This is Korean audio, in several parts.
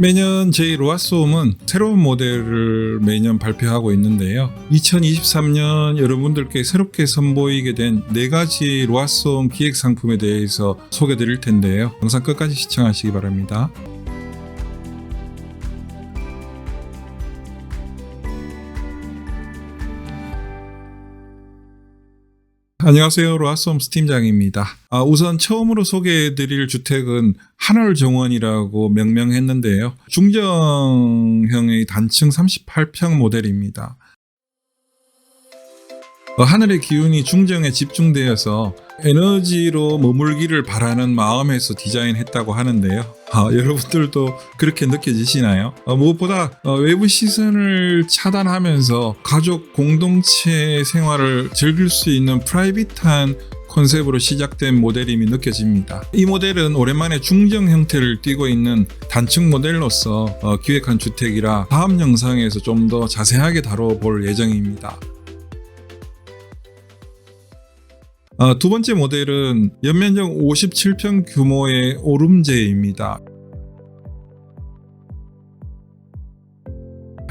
매년 저희 로아솜은 새로운 모델을 매년 발표하고 있는데요. 2023년 여러분들께 새롭게 선보이게 된 네 가지 로아솜 기획 상품에 대해서 소개해 드릴 텐데요. 영상 끝까지 시청하시기 바랍니다. 안녕하세요. 로아솜 스팀장입니다. 아, 우선 처음으로 소개해드릴 주택은 하늘정원이라고 명명했는데요. 중정형의 단층 38평 모델입니다. 어, 하늘의 기운이 중정에 집중되어서 에너지로 머물기를 바라는 마음에서 디자인했다고 하는데요. 아, 여러분들도 그렇게 느껴지시나요? 어, 무엇보다 어, 외부 시선을 차단하면서 가족 공동체 생활을 즐길 수 있는 프라이빗한 컨셉으로 시작된 모델임이 느껴집니다. 이 모델은 오랜만에 중정 형태를 띠고 있는 단층 모델로서 어, 기획한 주택이라 다음 영상에서 좀 더 자세하게 다뤄볼 예정입니다. 어, 두 번째 모델은 연면적 57평 규모의 오름제입니다.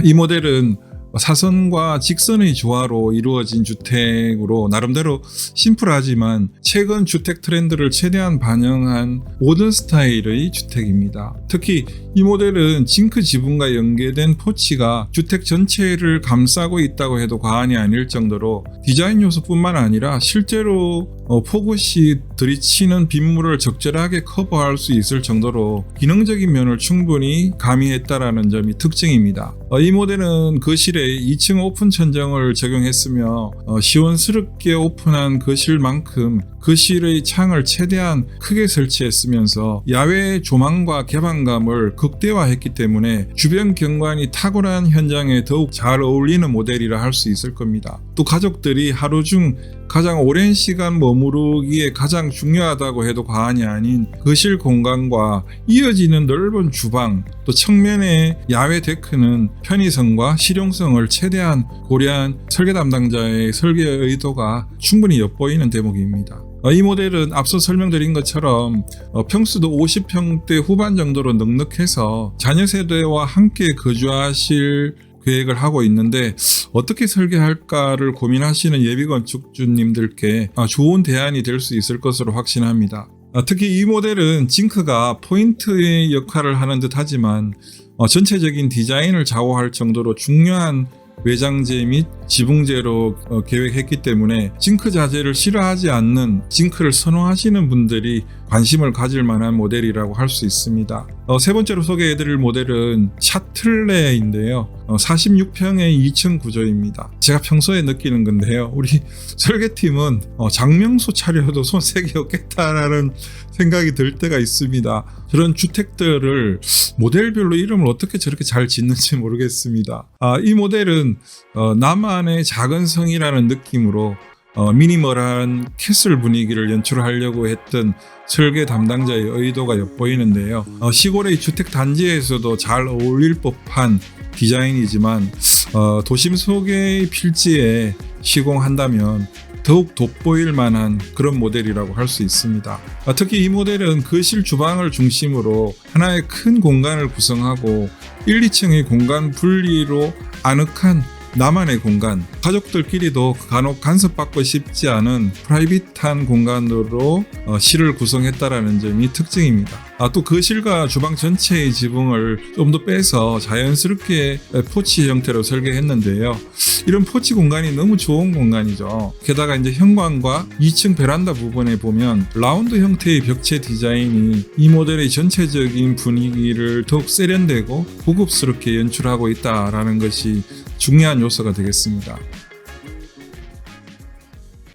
이 모델은 사선과 직선의 조화로 이루어진 주택으로 나름대로 심플하지만 최근 주택 트렌드를 최대한 반영한 모던 스타일의 주택입니다. 특히 이 모델은 징크 지붕과 연계된 포치가 주택 전체를 감싸고 있다고 해도 과언이 아닐 정도로 디자인 요소뿐만 아니라 실제로 어, 폭우시 들이치는 빗물을 적절하게 커버할 수 있을 정도로 기능적인 면을 충분히 가미했다라는 점이 특징입니다. 어, 이 모델은 거실에 2층 오픈 천정을 적용했으며 어, 시원스럽게 오픈한 거실만큼 거실의 창을 최대한 크게 설치했으면서 야외 조망과 개방감을 극대화했기 때문에 주변 경관이 탁월한 현장에 더욱 잘 어울리는 모델이라 할 수 있을 겁니다. 또 가족들이 하루 중 가장 오랜 시간 머무르기에 가장 중요하다고 해도 과언이 아닌 거실 공간과 이어지는 넓은 주방 또 측면의 야외 데크는 편의성과 실용성을 최대한 고려한 설계 담당자의 설계 의도가 충분히 엿보이는 대목입니다. 어, 이 모델은 앞서 설명드린 것처럼 어, 평수도 50평대 후반 정도로 넉넉해서 자녀 세대와 함께 거주하실 계획을 하고 있는데 어떻게 설계할까를 고민하시는 예비 건축주님들께 아, 좋은 대안이 될 수 있을 것으로 확신합니다. 아, 특히 이 모델은 징크가 포인트의 역할을 하는 듯 하지만 어, 전체적인 디자인을 좌우할 정도로 중요한 외장재 및 지붕재로 어, 계획했기 때문에 징크 자재를 싫어하지 않는 징크를 선호하시는 분들이 관심을 가질 만한 모델이라고 할 수 있습니다. 어, 세 번째로 소개해드릴 모델은 샤틀레인데요. 어, 46평의 2층 구조입니다. 제가 평소에 느끼는 건데요. 우리 설계팀은 어, 장명소 차려도 손색이 없겠다라는 생각이 들 때가 있습니다. 저런 주택들을 모델별로 이름을 어떻게 저렇게 잘 짓는지 모르겠습니다. 아, 이 모델은 어, 나만의 작은 성이라는 느낌으로 어, 미니멀한 캐슬 분위기를 연출하려고 했던 설계 담당자의 의도가 엿보이는데요. 어, 시골의 주택 단지에서도 잘 어울릴 법한 디자인이지만 어, 도심 속의 필지에 시공한다면 더욱 돋보일 만한 그런 모델이라고 할 수 있습니다. 아, 특히 이 모델은 거실 주방을 중심으로 하나의 큰 공간을 구성하고 1, 2층의 공간 분리로 아늑한 나만의 공간, 가족들끼리도 간혹 간섭받고 싶지 않은 프라이빗한 공간으로 어, 실을 구성했다라는 점이 특징입니다. 아, 또 거실과 주방 전체의 지붕을 좀 더 빼서 자연스럽게 포치 형태로 설계했는데요. 이런 포치 공간이 너무 좋은 공간이죠. 게다가 이제 현관과 2층 베란다 부분에 보면 라운드 형태의 벽체 디자인이 이 모델의 전체적인 분위기를 더욱 세련되고 고급스럽게 연출하고 있다라는 것이 중요한 요소가 되겠습니다.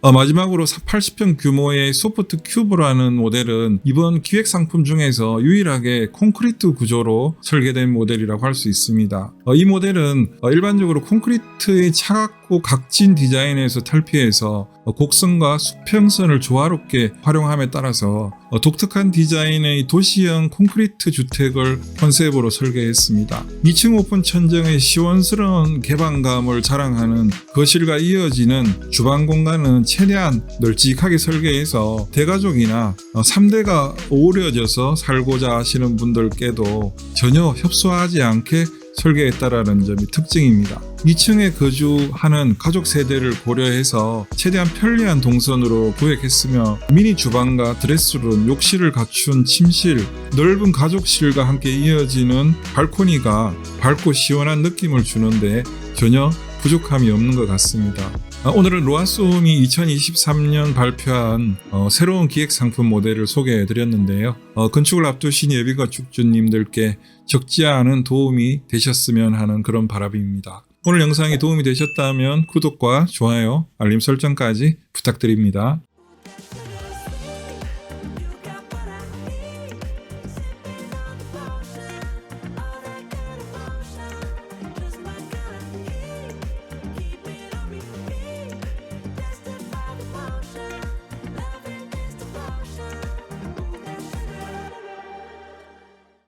어, 마지막으로 80평 규모의 소프트 큐브라는 모델은 이번 기획 상품 중에서 유일하게 콘크리트 구조로 설계된 모델이라고 할 수 있습니다. 어, 이 모델은 어, 일반적으로 콘크리트의 차갑 고 넓고 각진 디자인에서 탈피해서 어, 곡선과 수평선을 조화롭게 활용함에 따라서 어, 독특한 디자인의 도시형 콘크리트 주택을 컨셉으로 설계했습니다. 2층 오픈 천정의 시원스러운 개방감을 자랑하는 거실과 이어지는 주방 공간은 최대한 널찍하게 설계해서 대가족이나 3대가 어우러져서 살고자 하시는 분들께도 전혀 협소하지 않게 설계했다라는 점이 특징입니다. 2층에 거주하는 가족 세대를 고려해서 최대한 편리한 동선으로 구획했으며 미니 주방과 드레스룸, 욕실을 갖춘 침실, 넓은 가족실과 함께 이어지는 발코니가 밝고 시원한 느낌을 주는데 전혀 부족함이 없는 것 같습니다. 아, 오늘은 로아스홈이 2023년 발표한 어, 새로운 기획 상품 모델을 소개해 드렸는데요. 어, 건축을 앞두신 예비 건축주님들께 적지 않은 도움이 되셨으면 하는 그런 바람입니다. 오늘 영상이 도움이 되셨다면 구독과 좋아요, 알림 설정까지 부탁드립니다.